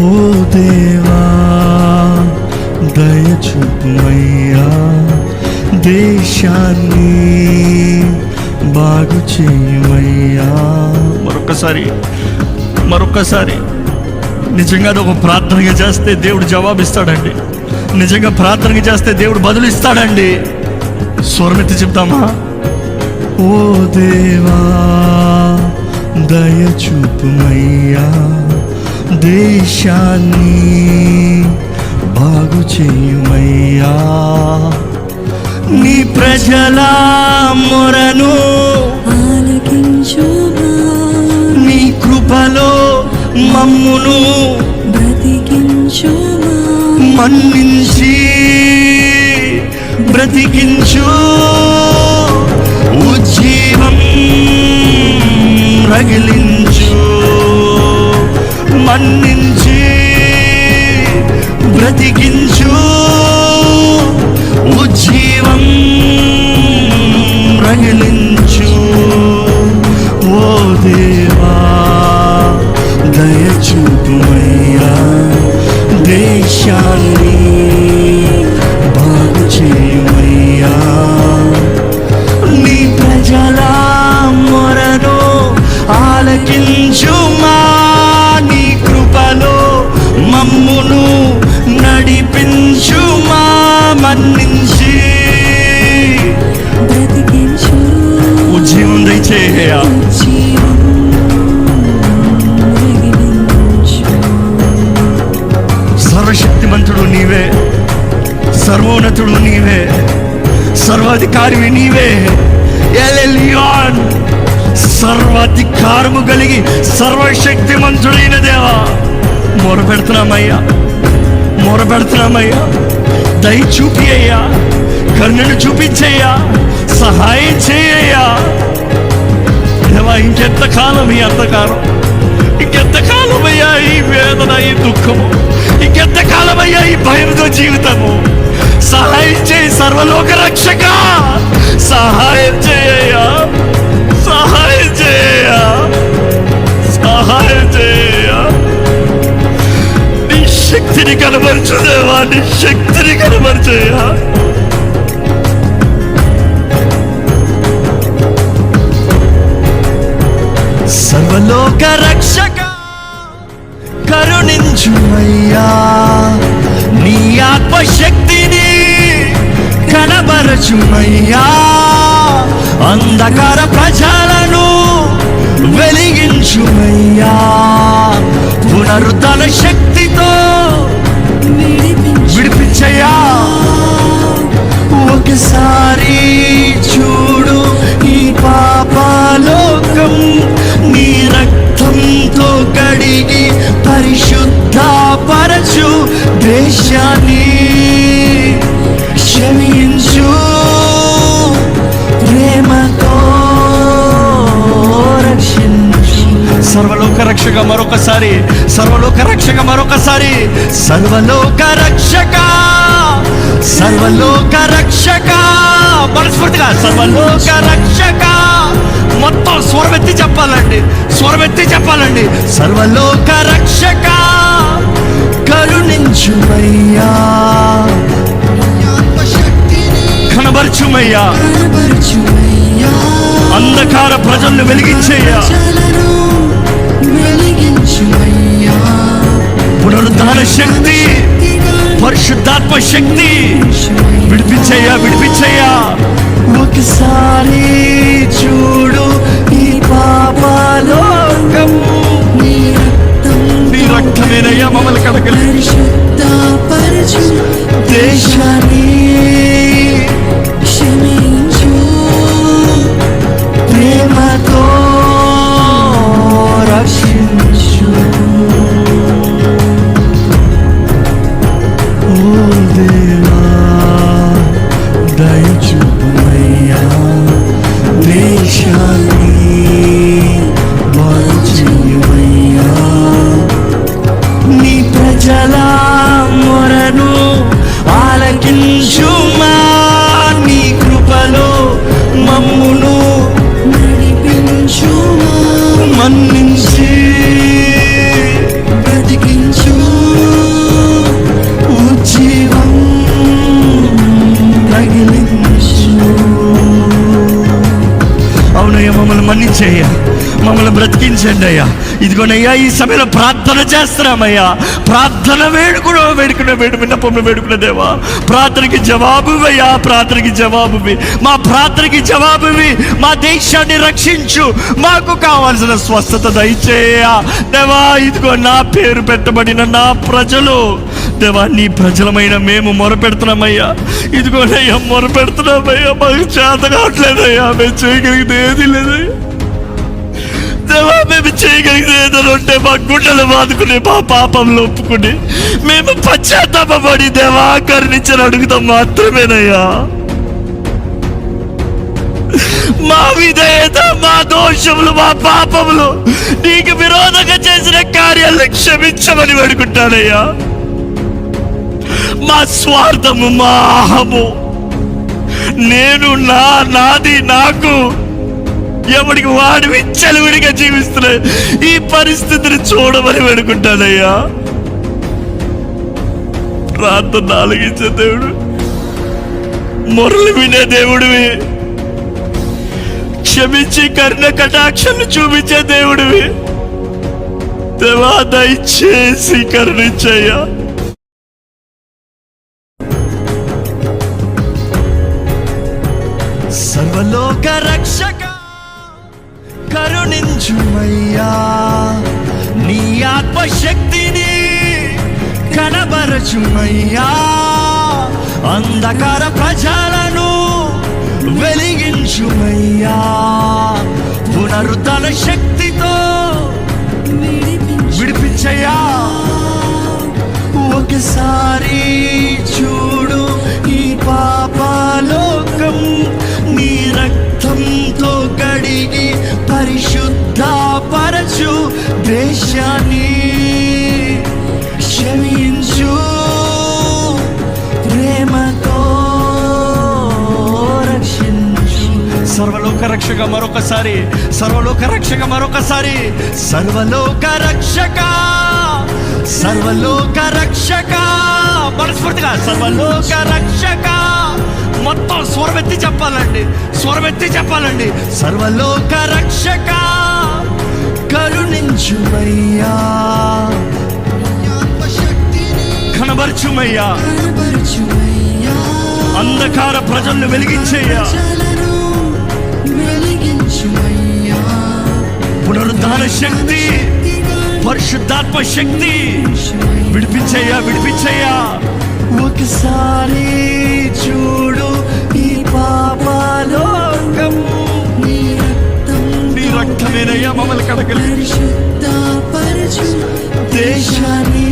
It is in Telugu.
ఓ దేవా దయచూపుమయ్యా దేశాన్ని బాగు చేయమయ్యా. మరొకసారి మరొకసారి నిజంగా ఒక ప్రార్థనగా చేస్తే దేవుడు జవాబిస్తాడండి. నిజంగా ప్రార్థనగా చేస్తే దేవుడు బదులు ఇస్తాడండి స్వరమెత్తి చెప్తామా? ఓ దేవా దయచూపుమయ్యా దేశాన్ని బాగు చేయుమయ్యా. నీ ప్రజల మొరను నీ కృపలో మమ్మును బ్రతికించుమా మన్నించి బ్రతికించు. ఉజ్జీవం రగిలించు. మన్నించి బ్రతికించు. సర్వాధికారివి నీవే. ఎలెలియాన్ సర్వాధికారము కలిగి సర్వశక్తిమంతుడైన దేవా. మొరపెడుతున్నామయ్యా మొరపెడుతున్నామయ్యా. దయ చూపి అయ్యా కరుణను చూపించయ్యా సహాయం చేయయ్యా. దేవా ఇంకెంతకాలం ఈ అంతకాలం ఇంకెంతకాలమయ్యా ఈ వేదన ఈ దుఃఖము? ఇంకెంతకాలమయ్యా ఈ భయంతో జీవితము? సహాయం చేయి సర్వలోక రక్షక! సహాయం చేయయ్యా సహాయం చేయయ్యా సహాయం చేయయ్యా నీ శక్తిని కనబరచు దేవా నీ శక్తిని కనబరచయ్యా సర్వలోక కనబరచుమయ్యా అంధకార ప్రజలను వెలిగించుమయ్యా. పునరుద్ధరణ శక్తి సర్వలోక రక్షక మరొకసారి సర్వలోక రక్షక మరొకసారి సర్వలోక రక్షక సర్వలోక రక్షక. మనస్ఫూర్తిగా సర్వలోక రక్షక. మొత్తం స్వరమెత్తి చెప్పాలండి స్వరమెత్తి చెప్పాలండి. సర్వలోక రక్షక కరుణించుమయ్యా. కనబరచుమయ్యా అంధకార ప్రజలను వెలిగించేయ్యా. పునరుద్ధాన శక్తి పరిశుద్ధాత్మ శక్తి విడిపించయ్యా విడిపించయ్యా. ఒకసారి చూడు ఈ పాపాలోకం నీ రక్తం నీ రక్తమేనయ్యా మమ్మల్ని పరిశుద్ధపరచు. దేశాన్ని ఆలకించుమా నీ కృపలో మమ్మును నడిపించు మన్నించి బ్రతికించండి అయ్యా. ఇదిగోనయ్యా ఈ సమయంలో ప్రార్థన చేస్తున్నామయ్యా. ప్రార్థన వేడుకున్న వేడుకున్న వేడు విన్నపంలో వేడుకున్న దేవా. ప్రార్థనకి జవాబువయ్యా ప్రార్థనకి జవాబువి మా ప్రార్థనకి జవాబువి మా దేశాన్ని రక్షించు. మాకు కావాల్సిన స్వస్థత దయచేయ. దేవా ఇదిగో నా పేరు పెట్టబడిన నా ప్రజలు. దేవా నీ ప్రజలమైన మేము మొరపెడుతున్నామయ్యా. ఇదిగోనయ్యా మొరపెడుతున్నామయ్యా. మాకు చేత కావట్లేదయ్యా. మేము చేయగలిగితే ఏది లేదయ్యా. దేవా మేము చేయగలిగితే ఏదైనా ఉంటే మా గుండెలు బాదుకుని మా పాపంలో ఒప్పుకుని మేము పశ్చాత్తాపడి దేవా కరుణించని అడుగుతాం మాత్రమేనయ్యా. మా విధేయత మా దోషములు మా పాపములు నీకు విరోధంగా చేసిన కార్యాలను క్షమించమని వేడుకుంటానయ్యా. మా స్వార్థము మా అహము. నేను నా నాది నాకు ఎవడికి వాడివి విచ్చలవిడిగా జీవిస్తున్నా ఈ పరిస్థితిని చూడమని వేడుకుంటానయ్యా. రాత్ర నాలుగించే దేవుడు మొరలు వినే దేవుడివి క్షమించి కర్ణ కటాక్షను చూపించే దేవుడివి. దేవా దయచేసి కరుణించయ్యా. సర్వలోక రక్షక కరుణించుమయ్యా. నీ ఆత్మశక్తిని కనబరచుమయ్యా. అంధకార ప్రజలను వెలిగించుమయ్యా. పునరుద్ధరణ శక్తితో విడిపించయ్యా. పరిశుద్ధపరచు దేశాన్ని క్షమించు ప్రేమతో రక్షించు. సర్వలోక రక్షక మరొకసారి సర్వలోక రక్షక మరొకసారి సర్వలోక రక్షక సర్వలోక రక్షక మనస్ఫూర్తిగా సర్వలోక రక్షక. మొత్తం స్వరమెత్తి చెప్పాలండి స్వరమెత్తి చెప్పాలండి. సర్వలోక రక్షక. కనబరచుమయ్యా. కనబరచుమయ్యా. అంధకార ప్రజలను వెలిగించేయ్యా. పునరుద్ధార శక్తి పరిశుద్ధాత్మ శక్తి. విడిపించయ్యా విడిపించయ్యా. ఒకసారి చూడు ఈ పాపాలోకం పరిశుద్ధమేనయ్యా మమ్మల్ని కడగలి దేశాన్ని